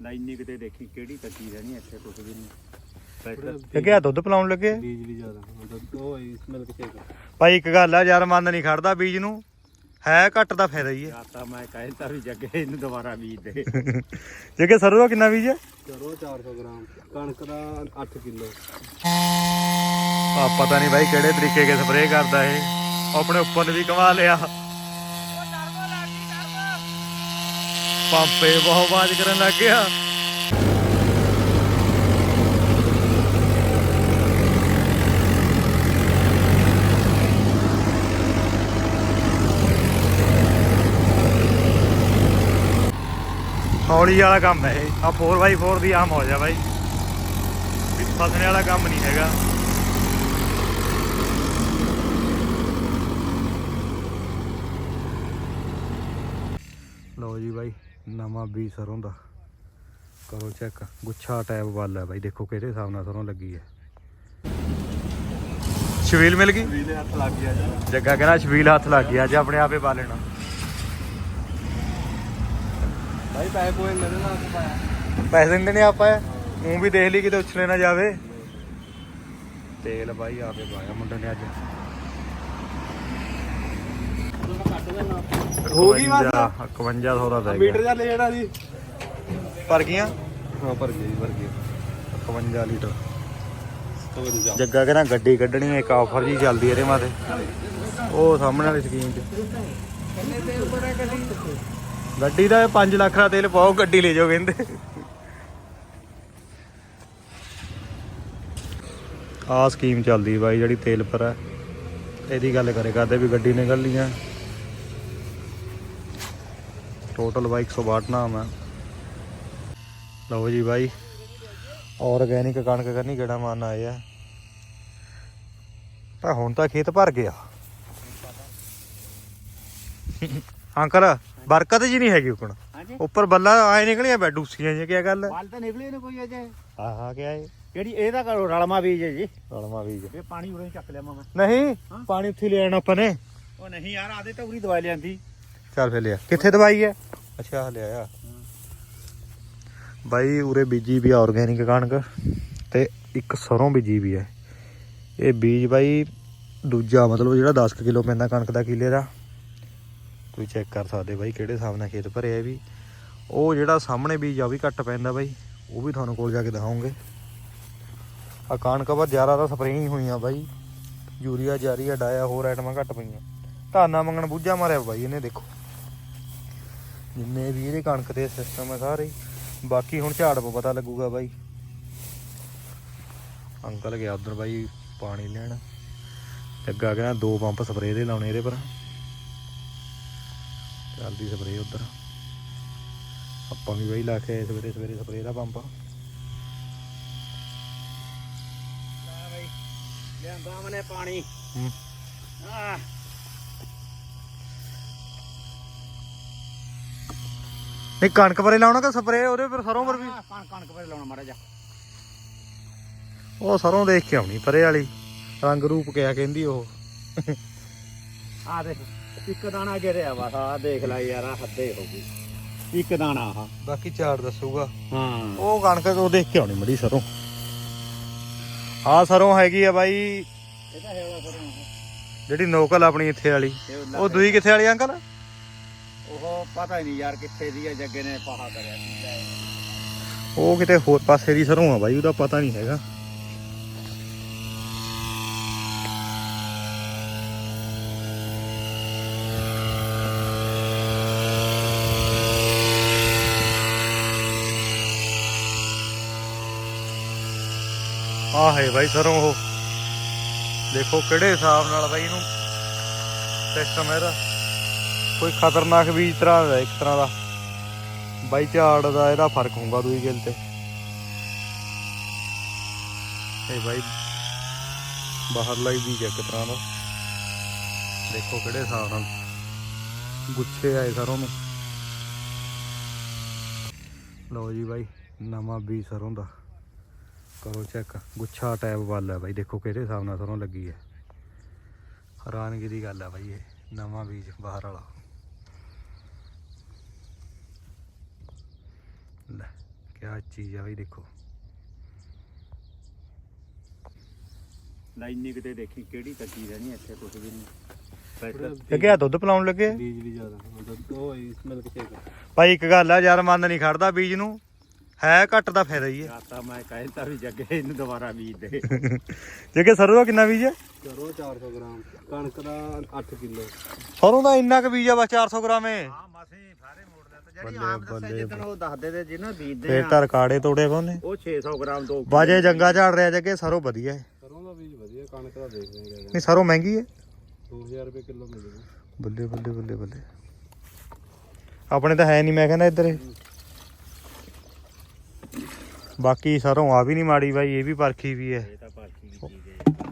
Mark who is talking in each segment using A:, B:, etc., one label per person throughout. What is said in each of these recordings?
A: ਲਾਈਨੀ ਕਿਤੇ ਦੇਖੀ ਕਿਹੜੀ ਕੱਚੀ ਰਹਿਣੀ ਇੱਥੇ ਕੁਝ ਵੀ ਨਹੀਂ। ਟਰੈਕਟਰ
B: ਜੱਗਿਆ ਦੁੱਧ ਪਿਲਾਉਣ ਲੱਗੇ?
C: ਬੀਜ ਵੀ ਜ਼ਿਆਦਾ ਦੁੱਧ ਉਹ ਹੈ ਮਿਲਕ ਸ਼ੇਕ
B: ਭਾਈ ਇੱਕ ਗੱਲ ਆ ਯਾਰ ਮਨ ਨਹੀਂ ਖੜਦਾ ਬੀਜ ਨੂੰ। ਹੈ ਘੱਟ ਦਾ ਫਾਇਦਾ ਹੀ ਹੈ
A: ਆਤਾ ਮੈਂ ਕਹਿੰਦਾ ਵੀ ਜੱਗੇ ਇਹਨੂੰ ਦੁਬਾਰਾ ਬੀਜ ਦੇ।
B: ਜੱਗੇ ਸਰੋਂ ਦਾ ਕਿੰਨਾ ਬੀਜ ਹੈ
C: ਕਰੋ 400 ਗ੍ਰਾਮ ਕਣਕ ਦਾ 8 ਕਿਲੋ।
B: ਆ ਪਤਾ ਨਹੀਂ ਭਾਈ ਕਿਹੜੇ ਤਰੀਕੇ ਕੇ ਸਪਰੇਅ ਕਰਦਾ ਇਹ। ਆਪਣੇ ਉੱਪਰ ਨੂੰ ਵੀ ਕਮਾ ਲਿਆ। ਪੰਪੇ ਬਹੁਤ ਆਵਾਜ਼ ਕਰਨ ਲੱਗ ਗਿਆ। ਹੌਲੀ ਵਾਲਾ ਕੰਮ ਹੈ ਇਹ। ਆ 4x4 ਦੀ ਆਮ ਹੋ ਜਾ ਬਾਈ। ਵੀ ਫਸਣੇ ਵਾਲਾ ਕੰਮ ਨਹੀਂ ਹੈਗਾ। ਲਓ ਜੀ ਬਾਈ। ਨਵਾਂ ਬੀਜ ਸਰੋਂ ਦਾ। ਕਰੋ ਚੈੱਕ ਗੁੱਛਾ ਟੈਬ ਵੱਲ ਹੈ ਬਾਈ ਦੇਖੋ ਕਿਹੜੇ ਹਿਸਾਬ ਨਾਲ ਸਰੋਂ ਲੱਗੀ ਹੈ। ਛਬੀਲ ਮਿਲ ਗਈ?
C: ਵੀਲੇ ਹੱਥ ਲੱਗ ਗਿਆ ਜੀ
B: ਜੱਗਾ ਕਹਿੰਦਾ ਛਬੀਲ ਹੱਥ ਲੱਗ ਗਿਆ ਅੱਜ ਆਪਣੇ ਆਪੇ ਪਾ ਲੈਣਾ।
C: ਭਾਈ ਪੈਸੇ ਕੋਈ ਮੇਰੇ ਨਾਲ ਪਾਇਆ
B: ਪੈਸੇ ਦਿੰਦੇ ਨੇ ਆਪਾਂ। ਉਹ ਵੀ ਦੇਖ ਲਈ ਕਿਤੇ ਉਛਲੇ ਨਾ ਜਾਵੇ। ਤੇਲ ਬਾਈ ਆਪੇ ਪਾਇਆ ਮੁੰਡੇ ਨੇ ਅੱਜ।
C: ਹੋ ਗਈ ਬਸ।
B: 5100 ਦਾ ਪੈ
C: ਮੀਟਰ
B: ਗਿਆ।
C: ਜਾ ਲੈ ਜਿਹੜਾ ਜੀ।
B: ਭਰ ਗਈਆਂ?
C: ਹਾਂ ਭਰ ਗਈ ਭਰ ਗਈ
B: 51 ਲੀਟਰ।
C: ਹੋਰ ਜਾ
B: ਜੱਗਾ ਕਹਿੰਦਾ ਗੱਡੀ ਕੱਢਣੀ ਹੈ ਇੱਕ ਆਫਰ ਜੀ ਚੱਲਦੀ ਇਹਦੇ ਮਾਤੇ। ਉਹ ਸਾਹਮਣੇ ਵਾਲੀ ਸਕੀਮ 'ਚ। ਗੱਡੀ ਦਾ 5 ਲੱਖ ਦਾ ਤੇਲ ਪਾਓ ਗੱਡੀ ਲੈ ਜਾਓ ਕਹਿੰਦੇ। ਆ ਸਕੀਮ ਚੱਲਦੀ ਬਾਈ ਜਿਹੜੀ ਤੇਲ ਪਰ ਹੈ। ਇਹਦੀ ਗੱਲ ਕਰੇ ਕਰਦੇ ਵੀ ਗੱਡੀ ਨਿਕਲ ਲੀਆਂ ਟੋਟਲ ਬਾਈ 162 ਨਾਮ ਹੈ। ਲਓ ਜੀ ਬਾਈ ਆਰਗੈਨਿਕ ਕਣਕ ਕਰਨੀ ਕਿਹੜਾ ਮਾਨ ਆਏ ਆ। ਤਾਂ ਹੁਣ ਤਾਂ ਖੇਤ ਭਰ ਗਿਆ। ਅੰਕਲ ਬਰਕਤ ਜੀ ਨਹੀਂ ਹੈਗੀ ਉਕਣ ਉੱਪਰ ਬੱਲਾ ਆਏ ਨਿਕਲੀਆਂ ਬੈ ਡੂਸੀਆਂ ਜੀ ਕੀ ਗੱਲ
A: ਵਾਲ ਤਾਂ ਨਿਕਲੇ ਨੇ ਕੋਈ ਅਜੇ।
B: ਹਾਂ ਹਾਂ ਕੀ ਹੈ
A: ਜਿਹੜੀ ਇਹਦਾ ਕਰੋ ਰਲਮਾ ਬੀਜ ਹੈ ਜੀ।
B: ਰਲਮਾ ਬੀਜ।
A: ਇਹ ਪਾਣੀ ਉਰੇ ਚੱਕ ਲਿਆ ਮੈਂ।
B: ਨਹੀਂ? ਪਾਣੀ ਉੱਥੇ ਲੈਣ ਆਪਾਂ ਨੇ।
A: ਉਹ ਨਹੀਂ ਯਾਰ ਆਦੇ ਤਾਂ ਉਰੀ ਦਵਾਈ ਲਿਆਂਦੀ।
B: ਚੱਲ ਫੇ ਲਿਆ। ਕਿੱਥੇ ਦਵਾਈ ਹੈ? ਅੱਛਾ ਆਹ ਲਿਆ ਬਾਈ ਉਰੇ ਬੀਜੀ ਵੀ ਆਰਗੈਨਿਕ ਕਣਕ ਤੇ ਇੱਕ ਸਰੋਂ ਬੀਜੀ ਵੀ ਹੈ ਇਹ ਬੀਜ ਬਾਈ ਦੂਜਾ ਮਤਲਬ ਜਿਹੜਾ 10 ਕੁ ਕਿਲੋ ਪੈਂਦਾ ਕਣਕ ਦਾ ਕਿੱਲੇ ਦਾ। ਤੁਸੀਂ ਚੈੱਕ ਕਰ ਸਕਦੇ ਬਾਈ ਕਿਹੜੇ ਹਿਸਾਬ ਨਾਲ ਖੇਤ ਭਰਿਆ ਵੀ। ਉਹ ਜਿਹੜਾ ਸਾਹਮਣੇ ਬੀਜ ਆ ਵੀ ਘੱਟ ਪੈਂਦਾ ਬਾਈ। ਉਹ ਵੀ ਤੁਹਾਨੂੰ ਕੋਲ ਜਾ ਕੇ ਦਿਖਾਉਂਗੇ। ਆ ਕਣਕ ਪਰ ਜ਼ਿਆਦਾ ਤਾਂ ਸਪਰੇਅ ਹੀ ਹੋਈਆਂ ਬਾਈ। ਯੂਰੀਆ ਜਾਰੀ ਆ ਡਾਇਆ ਹੋਰ ਆਈਟਮਾਂ ਘੱਟ ਪਈਆਂ। ਧਾਨਾ ਮੰਗਣ ਬੂਝਾ ਮਾਰਿਆ ਬਾਈ ਇਹਨੇ ਦੇਖੋ। ਜਿੰਨੇ ਵੀ ਇਹਦੇ ਕਣਕ ਦੇ ਸਿਸਟਮ ਹੈ ਸਾਰੇ। ਬਾਕੀ ਹੁਣ ਝਾੜ ਪਾ ਪਤਾ ਲੱਗੂਗਾ ਬਾਈ। ਅੰਕਲ ਗਿਆ ਉਧਰ ਬਾਈ ਪਾਣੀ ਲੈਣ। ਲੱਗਾ ਕਹਿੰਦਾ ਦੋ ਪੰਪ ਸਪਰੇਅ ਦੇ ਲਾਉਣੇ ਇਹਦੇ ਪਰ। ਚੱਲਦੀ ਸਪਰੇਅ ਉਧਰ। ਆਪਾਂ ਵੀ ਬਾਈ ਲਾ ਕੇ ਸਵੇਰੇ ਸਵੇਰੇ ਸਪਰੇਅ ਦਾ ਪੰਪ।
A: ਲਿਆਂਦਾ ਮਨੇ ਪਾਣੀ।
B: ਹੂੰ। ਨਹੀਂ ਕਣਕ ਪਰੇ ਲਾਉਣਾ ਕਿ ਸਪਰੇਅ ਉਹਦੇ ਪਰ ਸਰੋਂ ਪਰ ਵੀ?
A: ਕਣਕ ਕਣਕ ਪਰ ਲਾਉਣਾ ਮਾੜਾ ਜਾ
B: ਉਹ ਸਰੋਂ ਦੇਖ ਕੇ ਆਉਣੀ ਪਰੇ ਵਾਲੀ। ਰੰਗ ਰੂਪ ਕਿਆ ਕਹਿੰਦੀ ਉਹ।
A: ਆ ਦੇਖ ਇੱਕ ਦਾਣਾ ਗਿਰਿਆ ਵਾ ਆ ਦੇਖ ਲੈ ਯਾਰ ਆ ਹੱਦੇ ਹੋ ਗਈ ਇੱਕ ਦਾਣਾ ਆ
B: ਬਾਕੀ ਝਾੜ ਦੱਸੂਗਾ।
A: ਹਾਂ।
B: ਉਹ ਕਣਕ ਉਹ ਦੇਖ ਕੇ ਆਉਣੀ ਮੜੀ ਸਰੋਂ। ਹਾਂ ਸਰੋਂ ਹੈਗੀ ਆ ਬਾਈ
A: ਇਹਦਾ ਹੈਗਾ ਕਰੋ
B: ਜਿਹੜੀ ਨੋਕਲ ਆਪਣੀ ਇੱਥੇ ਵਾਲੀ। ਉਹ ਦੂਈ ਕਿੱਥੇ ਵਾਲੀ ਅੰਕਲ?
A: ਉਹ ਪਤਾ ਹੀ ਨਹੀਂ ਯਾਰ ਕਿੱਥੇ ਦੀ ਆ, ਜੱਗੇ ਨੇ ਪਾਹਾ ਕਰਿਆ
B: ਉਹ ਕਿਤੇ ਹੋਰ ਪਾਸੇ ਦੀ ਸਰੋਂ ਆ ਬਾਈ, ਉਹਦਾ ਪਤਾ ਨਹੀਂ ਹੈਗਾ। ਆ ਹੈ ਬਾਈ ਸਰੋਂ ਉਹ। ਦੇਖੋ ਕਿਹੜੇ ਹਿਸਾਬ ਨਾਲ ਬਾਈ ਇਹਨੂੰ ਸਿਸਟਮ ਇਹਦਾ। ਕੋਈ ਖਤਰਨਾਕ ਬੀਜ ਤਰ੍ਹਾਂ ਦਾ, ਇੱਕ ਤਰ੍ਹਾਂ ਦਾ। ਬਾਈ ਝਾੜ ਦਾ ਇਹਦਾ ਫ਼ਰਕ ਹੋਊਗਾ ਦੂਈ ਗਿਲ ਤੇ। ਇਹ ਬਾਈ ਬਾਹਰਲਾ ਹੀ ਬੀਜ ਇੱਕ ਤਰ੍ਹਾਂ ਦਾ। ਦੇਖੋ ਕਿਹੜੇ ਹਿਸਾਬ ਨਾਲ ਗੁੱਛੇ ਆਏ ਸਰੋਂ ਨੂੰ। ਲਓ ਜੀ ਬਾਈ, ਨਵਾਂ ਬੀਜ ਸਰੋਂ ਦਾ। ਕਰੋ ਚੈੱਕ, ਗੁੱਛਾ ਟੈਬ ਵੱਲ ਹੈ ਬਾਈ, ਦੇਖੋ ਕਿਹੜੇ ਹਿਸਾਬ ਨਾਲ ਸਰੋਂ ਲੱਗੀ ਹੈ। ਹੈਰਾਨਗੀ ਦੀ ਗੱਲ ਹੈ ਬਾਈ ਇਹ, ਨਵਾਂ ਬੀਜ ਬਾਹਰ ਵਾਲਾ। ਲੈ ਕਿਆ ਚੀਜ਼ ਆ ਬਈ ਦੇਖੋ।
A: ਲਾਈਨੀ ਕਿਤੇ ਦੇਖੀ ਕਿਹੜੀ ਕੱਚੀ ਰਹਿਣੀ ਇੱਥੇ ਕੁਝ ਵੀ ਨਹੀਂ।
B: ਕਿਆ ਦੁੱਧ ਪਿਲਾਉਣ ਲੱਗੇ?
C: ਬੀਜ ਵੀ ਜ਼ਿਆਦਾ ਦੁੱਧ ਉਹ ਇਸ ਮਿਲਕ ਸ਼ੇਕ
B: ਭਾਈ ਇੱਕ ਗੱਲ ਆ ਯਾਰ ਮਨ ਨਹੀਂ ਖੜਦਾ ਬੀਜ ਨੂੰ। ਹੈ ਘੱਟ ਦਾ ਫਾਇਦਾ ਹੀ ਹੈ
A: ਤਾਂ ਮੈਂ ਕਹਿੰਦਾ ਵੀ ਜੱਗੇ ਇਹਨੂੰ ਦੁਬਾਰਾ ਬੀਜ ਦੇ।
B: ਜੇ ਕਿ ਸਰੋਂ ਦਾ ਕਿੰਨਾ ਬੀਜ ਹੈ
C: ਕਰੋ 400 ਗ੍ਰਾਮ ਕਣਕ ਦਾ 8 ਕਿਲੋ।
B: ਸਰੋਂ ਦਾ ਇੰਨਾ ਕੁ ਬੀਜ ਆ ਬਸ 400 ਗ੍ਰਾਮ ਏ।
A: ਹਾਂ ਮਾਸੇ ਸਾਰੇ ਤੇ
B: ਬੱਲੇ, ਬੱਲੇ,
A: ਜਿੱਦਣ ਉਹ ਦੱਸਦੇ ਤੇ ਜਿਹਨਾਂ ਬੀਜਦੇ
B: ਫੇਰ
A: ਆ।
B: ਤਾਂ ਰਕਾੜੇ ਤੋੜੇ ਵਾ ਉਹਨੇ?
A: ਉਹ 600 ਗ੍ਰਾਮ ਦੋ
B: ਬਾਜੇ ਜੰਗਾ ਝਾੜ ਰਿਹਾ ਜੱਗੇ ਸਰੋਂ ਵਧੀਆ ਹੈ?
C: ਸਰੋਂ ਦਾ ਬੀਜ ਵਧੀਆ ਕਣਕ ਦਾ ਦੇਖ ਰਹੇ
B: ਨਹੀਂ ਸਰੋਂ ਮਹਿੰਗੀ ਹੈ?
C: 2000 ਰੁਪਏ ਕਿਲੋ ਮਿਲੂਗਾ
B: ਬੱਲੇ ਬੱਲੇ ਬੱਲੇ ਬੱਲੇ। ਆਪਣੇ ਤਾਂ ਹੈ ਨਹੀਂ ਮੈਂ ਕਹਿੰਦਾ ਇੱਧਰ। ਇਹ ਬਾਕੀ ਸਰੋਂ ਆ ਵੀ ਨਹੀਂ ਮਾੜੀ ਬਾਈ ਇਹ ਵੀ ਪਰਖੀ ਵੀ ਹੈ।
A: ਇਹ ਤਾਂ ਪਾਰਟੀ ਦੀ ਚੀਜ਼ ਹੈ।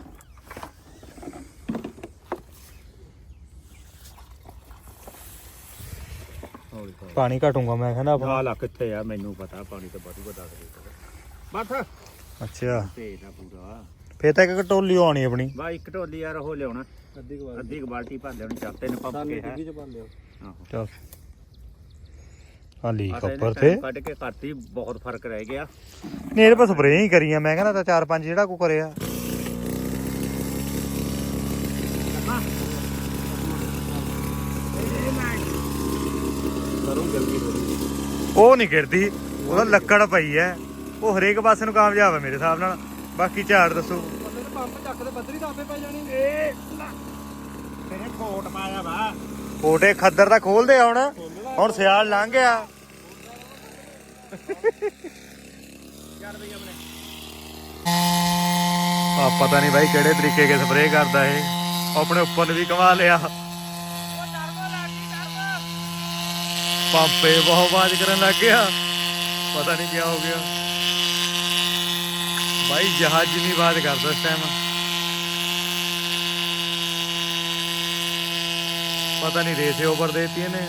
A: ਹੌਲੀ ਹੌਲੀ
B: ਪਾਣੀ ਘਟੂਗਾ ਮੈਂ ਕਹਿੰਦਾ ਆਪਣਾ
A: ਹਾਲਾ ਕਿੱਥੇ ਆ ਮੈਨੂੰ ਪਤਾ ਪਾਣੀ ਤਾਂ ਬਹੁਤ ਵਧਾ ਦੇ ਬਸ।
B: ਅੱਛਾ।
A: ਤੇ ਨਾ ਪੂਰਾ
B: ਫੇਰ ਤਾਂ ਇੱਕ ਟੋਲੀ ਆਉਣੀ ਆਪਣੀ।
A: ਬਾ ਇੱਕ ਢੋਲੀ ਯਾਰ ਉਹ ਲਿਆਉਣਾ।
C: ਅੱਧੀ ਕੁ
A: ਅੱਧੀ ਕੁ ਬਾਲਟੀ ਭਰ ਲਿਆਉਣੀ ਚਾਰ ਤਿੰਨ ਪੰਪ ਕੇ ਹੈ।
C: ਚ ਪਾ ਲਿਓ
A: ਆਹੋ।
B: ਚਲ।
A: ਤਾਂ ਇਹਨੇ
B: ਕੱਪਰ ਤੇ।
A: time ਕੱਢ ਕੇ ਕਰਤੀ ਬਹੁਤ ਫ਼ਰਕ ਰਹਿ ਗਿਆ।
B: ਇਹਦੇ ਪਰ ਸਪਰੇਅ ਹੀ ਕਰੀਆਂ ਮੈਂ ਕਹਿੰਦਾ ਤਾਂ ਚਾਰ ਪੰਜ ਜਿਹੜਾ ਕੋ ਕਰਿਆ। ਉਹ ਨਹੀਂ ਗਿਰਦੀ ਉਹਦਾ ਲੱਕੜ ਪਈ ਐ। ਉਹ ਹਰੇਕ ਪਾਸੇ ਨੂੰ ਕਾਮਯਾਬ ਹੈ ਮੇਰੇ ਹਿਸਾਬ ਨਾਲ। ਬਾਕੀ ਝਾੜ ਦੱਸੋ।
C: ਬੰਦੇ ਨੇ ਪੰਪ ਚੱਕ ਦੇ ਬੱਦਰੀ ਤਾਂ ਆਪੇ ਪੈ ਜਾਣੀ।
A: ਏ ਤੇਰੇ ਕੋਟ ਪਾਇਆ ਵਾ।
B: ਕੋਟੇ ਖੱਦਰ ਤਾਂ ਖੋਲਦੇ ਆ ਹੁਣ। ਹੁਣ ਸਿਆਲ ਲੰਘ ਗਿਆ। ਆ ਪਤਾ ਨਹੀਂ ਬਾਈ ਕਿਹੜੇ ਤਰੀਕੇ ਕੇ ਸਪਰੇਅ ਕਰਦਾ ਇਹ। ਆਪਣੇ ਉੱਪਰ ਨੂੰ ਵੀ ਕਮਾ ਲਿਆ। ਪੰਪੇ ਬਹੁਤ ਆਵਾਜ਼ ਕਰਨ ਲੱਗ ਗਿਆ। ਪਤਾ ਨਹੀਂ ਕੀ ਹੋ ਗਿਆ। ਬਾਈ, ਜਹਾਜ਼ ਜਿੰਨੀ ਆਵਾਜ਼ ਕਰਦਾ ਇਸ ਟਾਈਮ ਪਤਾ ਨਹੀਂ ਰੇਸੇ ਓਵਰ ਦੇਤੀ ਇਹਨੇ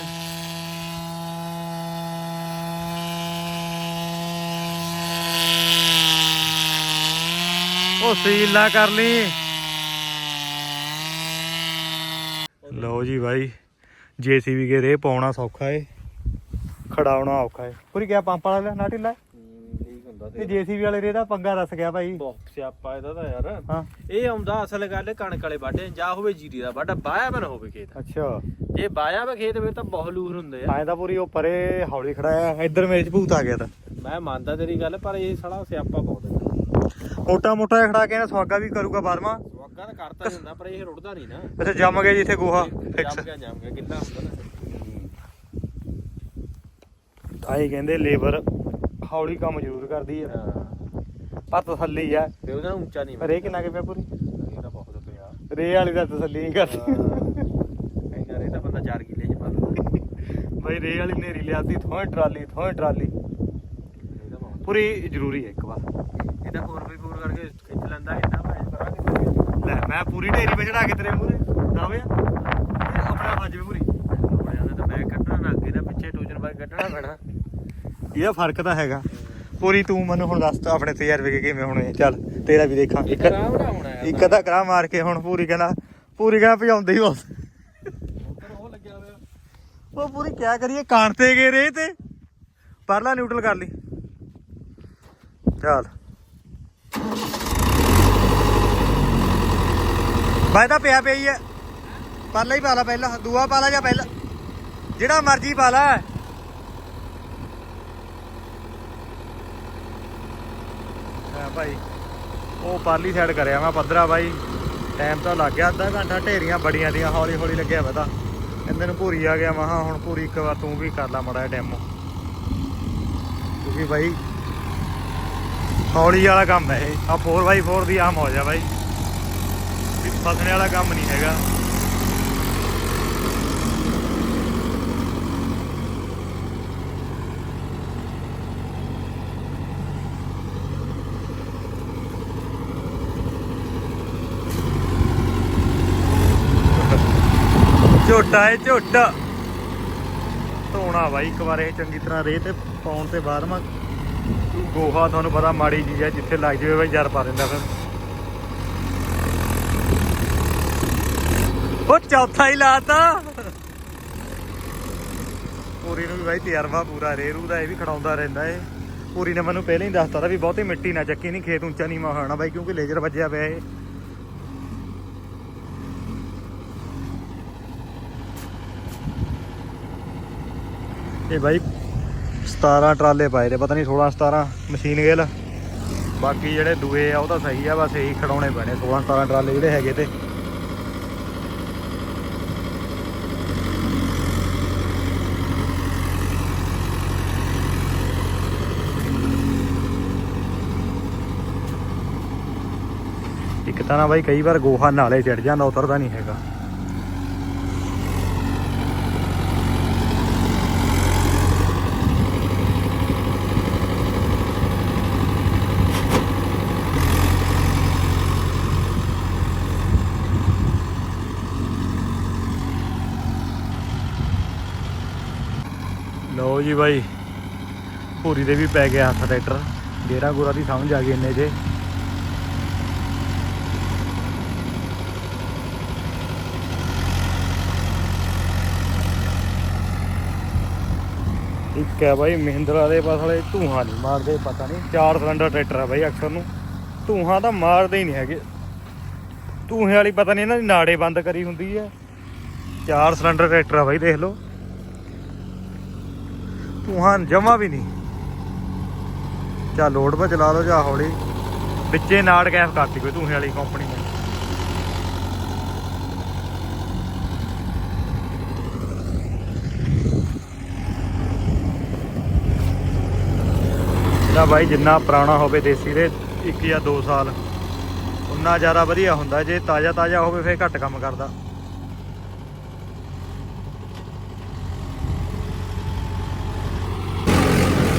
B: ਉਹ ਸੀਲਾ ਨਾ ਕਰ ਲਈ। ਲਓ ਜੀ ਭਾਈ ਜੀਸੀਬੀ ਕੇ ਰੇ ਪਾਉਣਾ ਸੌਖਾ ਏ। ਖੜਾਉਣਾ ਔਖਾ ਏ ਪੂਰੀ ਕਿਆ ਪੰਪ ਵਾਲਾ ਨਾ ਢਿੱਲਾ
C: ਠੀਕ ਹੁੰਦਾ
B: ਜੀਸੀਬੀ ਵਾਲੇ ਰੇ ਦਾ ਪੰਗਾ ਦੱਸ ਗਿਆ ਭਾਈ।
C: ਬਹੁਤ ਸਿਆਪਾ ਇਹਦਾ ਤਾਂ ਯਾਰ।
B: ਹਾਂ।
C: ਇਹ ਆਉਂਦਾ ਅਸਲ ਗੱਲ ਕਣਕ ਵਾਲੇ ਵਾਢੇ ਜਾਂ ਹੋਵੇ ਜੀਰੀ ਦਾ ਵਾਢਾ ਬਾਇਆ ਬਨ ਹੋਵੇ ਖੇਤ।
B: ਅੱਛਾ।
C: ਜੇ ਬਾਇਆ ਵਾ ਖੇਤ ਫਿਰ ਤਾਂ ਬਹੁਤ ਲੂਰ ਹੁੰਦੇ ਆ।
B: ਐਂ ਤਾਂ ਪੂਰੀ ਉਹ ਪਰੇ ਹੌਲੀ ਖੜਾਇਆ ਇੱਧਰ ਮੇਰੇ ਚ ਭੂਤ ਆ ਗਿਆ ਤਾਂ।
C: ਮੈਂ ਮੰਨਦਾ ਤੇਰੀ ਗੱਲ ਪਰ ਇਹ ਸਾਲਾ ਸਿਆਪਾ ਬਹੁਤ ਹੈ।
B: ਮੋਟਾ ਮੋਟਾ ਜਿਹਾ ਖੜਾ ਕੇ ਨਾ ਸਵਾਗਾ ਵੀ ਕਰੂਗਾ ਬਾਦਮਾ
C: ਸਵਾਗਾ ਤਾਂ ਕਰਤਾ ਜਾਂਦਾ ਪਰ ਇਹ ਰੁੜਦਾ ਨਹੀਂ ਨਾ।
B: ਅੱਛਾ ਜੰਮ ਗਿਆ ਜਿੱਥੇ ਗੋਹਾ ਫਿਕਸ
C: ਜੰਮ ਗਿਆ ਜੰਮ ਗਿਆ ਗਿੱਲਾ ਹੁੰਦਾ ਨਾ।
B: ਆਏ ਕਹਿੰਦੇ ਲੇਬਰ ਹੌਲੀ ਕੰਮ ਜ਼ਰੂਰ ਕਰਦੀ ਆ। ਪਰ ਤਸੱਲੀ ਆ।
C: ਤੇ ਉਹਦਾ ਉੱਚਾ ਨਹੀਂ
B: ਰੇ ਕਿੰਨਾ ਕੇ ਪਿਆ ਪੂਰੀ?
C: ਇਹ ਤਾਂ ਬਹੁਤ ਪਿਆ।
B: ਰੇ ਵਾਲੀ ਦਾ ਤਸੱਲੀ ਨਹੀਂ ਕਰਦੀ।
C: ਕਹਿੰਦਾ ਇਹ ਤਾਂ ਬੰਦਾ 4 ਕਿੱਲੇ ਚ ਪਾ ਲਊ
B: ਬਈ ਰੇ ਵਾਲੀ ਨੇਰੀ ਲਿਆਦੀ ਥੋਂ ਟਰਾਲੀ ਥੋਂ ਟਰਾਲੀ। ਪੂਰੀ ਜ਼ਰੂਰੀ ਹੈ ਇੱਕ ਵਾਰ।
C: ਇਹ ਤਾਂ ਫੋਰ ਵੀ ਫੋਰ ਕਰਕੇ ਖਿੱਚ ਲੈਂਦਾ ਇੰਨਾ ਕਰਾਂਗੇ
B: ਲੈ ਮੈਂ ਪੂਰੀ ਢੇਰੀ ਵਿੱਚ ਚੜਾ ਕੇ ਤੇਰੇ ਮੂਰੇ ਦਾਵੇ ਆਪਣਾ ਵੱਜ ਵੀ ਪੂਰੀ।
C: ਜਾਂਦਾ ਤਾਂ ਮੈਂ ਕੱਢਣਾ ਨਾ ਅੱਗੇ ਨਾ ਪਿੱਛੇ ਟੂਜਨ ਬਾਈ ਕੱਢਣਾ ਪੈਣਾ।
B: ਇਹਦਾ ਫ਼ਰਕ ਤਾਂ ਹੈਗਾ। ਪੂਰੀ ਤੂੰ ਮੈਨੂੰ ਹੁਣ ਦੱਸ ਤਾ ਆਪਣੇ ਤਜਰਬੇ ਕਿਵੇਂ ਹੋਣੇ। ਚੱਲ ਤੇਰਾ ਵੀ ਦੇਖਾਂ।
C: ਇੱਕ ਨਾਲ ਹੋਣਾ ਯਾਰ।
B: ਇੱਕ ਅੱਧਾ ਕਰਾ ਮਾਰ ਕੇ ਹੁਣ ਪੂਰੀ ਕਹਿੰਦਾ ਪੂਰੀ ਕਹਿੰਦਾ ਭਜਾਉਂਦੇ ਹੀ ਬਸ
C: ਉਹ ਲੱਗਿਆ ਹੋਇਆ।
B: ਉਹ ਪੂਰੀ ਕਿਆ ਕਰੀਏ ਕਾਣ ਤੇ ਗਏ ਰੇ ਤੇ। ਪਰਲਾ ਨਿਊਟਰਲ ਕਰ ਲਈ। ਚੱਲ। ਬਾਈ ਤਾਂ ਪਿਆ ਹੀ ਹੈ ਪਰਲਾ ਹੀ ਪਾ ਲਾ ਪਹਿਲਾਂ ਦੂਆ ਪਾ ਲਾ ਜਾਂ ਪਹਿਲਾਂ। ਜਿਹੜਾ ਮਰਜ਼ੀ ਪਾ ਲਾ ਹਾਂ ਭਾਈ। ਉਹ ਪਰਲੀ ਸਾਈਡ ਕਰਿਆ ਮੈਂ ਪੱਧਰਾ ਬਾਈ। ਟਾਈਮ ਤਾਂ ਲੱਗ ਗਿਆ, ਅੱਧਾ ਘੰਟਾ ਢੇਰੀਆਂ ਬੜੀਆਂ ਦੀਆਂ ਹੌਲੀ ਹੌਲੀ ਲੱਗਿਆ ਪਤਾ ਕਹਿੰਦੇ ਨੂੰ ਭੂਰੀ ਆ ਗਿਆ ਮਹਾ ਹੁਣ ਭੂਰੀ ਇੱਕ ਵਾਰ ਤੂੰ ਵੀ ਕਰ ਲਾ ਮੜਾ ਡੈਮੋ ਕਿਉਂਕਿ ਬਾਈ, ਹੌਲੀ ਵਾਲਾ ਕੰਮ ਹੈ ਇਹ। ਆ 4x4 ਦੀ ਆਮ ਹੋ ਜਾ ਬਾਈ। ਵੀ ਫਸਣੇ ਵਾਲਾ ਕੰਮ ਨਹੀਂ ਹੈਗਾ। ਝੋਟਾ ਹੈ ਝੋਟਾ। ਧੋਣਾ ਬਾਈ ਇੱਕ ਵਾਰ ਇਹ ਚੰਗੀ ਤਰ੍ਹਾਂ ਰੇਹ ਤੇ ਪਾਉਣ ਤੇ ਬਾਅਦ ਮਾ ਗੋਹਾ ਤੁਹਾਨੂੰ ਪਤਾ ਮਾੜੀ ਚੀਜ਼ ਹੈ ਜਿੱਥੇ ਲੱਗ ਜਾਵੇ ਬਾਈ ਜਰ ਪਾ ਦਿੰਦਾ ਫਿਰ। ਉਹ ਚੌਥਾ ਹੀ ਲਾਤਾ। ਪੂਰੀ ਨੂੰ ਵੀ ਬਾਈ ਤਜਰਬਾ ਪੂਰਾ ਰੇਰੂ ਦਾ, ਇਹ ਵੀ ਖੜਾਉਂਦਾ ਰਹਿੰਦਾ ਏ। ਪੂਰੀ ਨੇ ਮੈਨੂੰ ਪਹਿਲਾਂ ਹੀ ਦੱਸਤਾ ਤਾ ਵੀ ਬਹੁਤੀ ਮਿੱਟੀ ਨਾ ਚੱਕੀ, ਨਹੀਂ ਖੇਤ ਉੱਚਾ ਨਹੀਂ ਹੋਣਾ ਬਾਈ, ਕਿਉਂਕਿ ਲੇਜ਼ਰ ਵੱਜਿਆ ਪਿਆ ਇਹ ਇਹ ਬਾਈ 17 ਟਰਾਲੇ ਪਾਏ ਨੇ, ਪਤਾ ਨਹੀਂ 16 17 ਮਸ਼ੀਨ ਗੇਲ। ਬਾਕੀ ਜਿਹੜੇ ਦੂਏ ਆ, ਉਹ ਤਾਂ ਸਹੀ ਆ, ਬਸ ਇਹੀ ਖੜਾਉਣੇ ਪੈਣੇ 16 17 ਟਰਾਲੇ ਜਿਹੜੇ ਹੈਗੇ ਤੇ। ਇੱਕ ਤਾਂ ਨਾ ਬਾਈ ਕਈ ਵਾਰ ਗੋਹਾ ਨਾਲੇ ਚੜ ਜਾਂਦਾ, ਉਤਰਦਾ ਨਹੀਂ ਹੈਗਾ। ਲਓ ਜੀ ਬਾਈ। ਭੂਰੀ ਦੇ ਵੀ ਪੈ ਗਿਆ ਹੱਥ ਟਰੈਕਟਰ। ਗੇਰਾ ਗੋਰਾ ਦੀ ਸਮਝ ਆ ਗਈ ਇੰਨੇ ਜੇ। ਇੱਕ ਹੈ ਬਾਈ ਮਹਿੰਦਰਾ ਦੇ ਪਾਸ ਵਾਲੇ ਧੂਹਾਂ ਨਹੀਂ ਮਾਰਦੇ, ਪਤਾ ਨਹੀਂ। ਚਾਰ ਸਿਲੰਡਰ ਟਰੈਕਟਰ ਹੈ ਬਾਈ ਅਕਸਰ ਨੂੰ। ਧੂਹਾਂ ਤਾਂ ਮਾਰਦੇ ਹੀ ਨਹੀਂ ਹੈਗੇ। ਧੂਹੇ ਵਾਲੀ ਪਤਾ ਨਹੀਂ ਇਹਨਾਂ ਦੀ ਨਾੜੇ ਬੰਦ ਕਰੀ ਹੁੰਦੀ ਹੈ। ਚਾਰ ਸਿਲੰਡਰ ਟਰੈਕਟਰ ਆ ਬਾਈ, ਦੇਖ ਲਓ। ਧੂਹਾਂ ਜਮਾ ਵੀ ਨਹੀਂ। ਚਾ ਲੋਡ 'ਤੇ ਚਲਾ ਲਓ ਜਾਂ ਹੌਲੀ। ਵਿੱਚੇ ਨਾੜ ਗੈਪ ਕਰਤੀ ਕੋਈ ਧੂਹੇ ਵਾਲੀ ਕੰਪਨੀ ਨੇ। ਇਹਦਾ ਬਾਈ, ਜਿੰਨਾ ਪੁਰਾਣਾ ਹੋਵੇ ਦੇਸੀ ਦੇ 1 ਜਾਂ 2 ਸਾਲ। ਉਨਾ ਜ਼ਿਆਦਾ ਵਧੀਆ ਹੁੰਦਾ। ਜੇ ਤਾਜ਼ਾ ਤਾਜ਼ਾ ਹੋਵੇ, ਫੇਰ ਘੱਟ ਕੰਮ ਕਰਦਾ।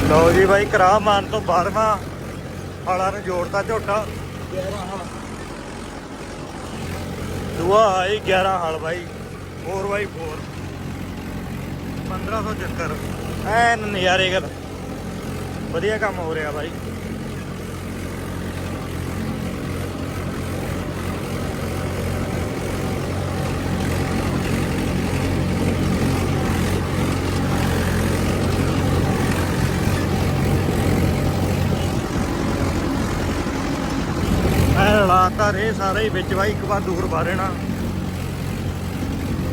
B: ਲਓ ਜੀ ਬਾਈ ਕਰਾ ਮਾਨ ਤੋਂ 12ਵਾਂ ਹਾਲਾਂ ਨੂੰ ਜੋੜਤਾ ਝੋਟਾ। 11 ਹਾਲ ਦੁਆ ਹੈ 11 ਹਾਲ ਬਾਈ 4x4 1500 ਚੱਕਰ। ਐਨ ਨਜ਼ਾਰੇ ਗੱਲ। ਵਧੀਆ ਕੰਮ ਹੋ ਰਿਹਾ ਬਾਈ ਐ ਲਾਤਾ ਰੇ ਸਾਰਾ ਹੀ ਵਿੱਚ ਬਾਈ, ਇੱਕ ਵਾਰ ਦੂਰ ਪਾ ਦੇਣਾ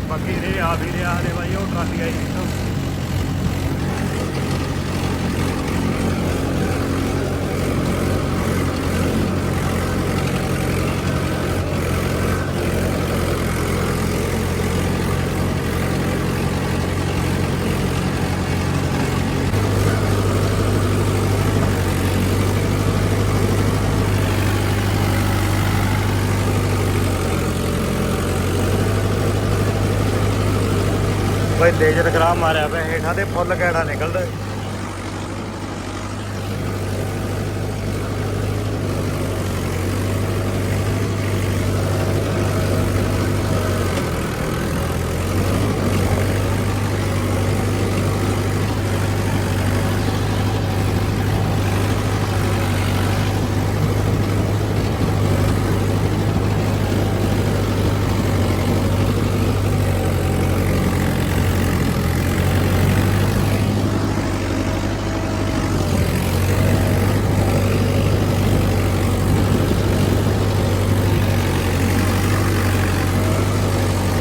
B: ਬਾਕੀ ਰੇ ਆ ਵੀ ਰਿਹਾ, ਹਲੇ ਬਾਈ ਉਹ ਟਰਾਲੀ ਆਈ ਇੱਥੋਂ ਬਾਈ ਲੇਜ਼ਰ ਖਰਾਬ ਮਾਰਿਆ ਪਿਆ ਹੇਠਾਂ ਤੇ ਫੁੱਲ ਕੈੜਾ ਨਿਕਲਦਾ।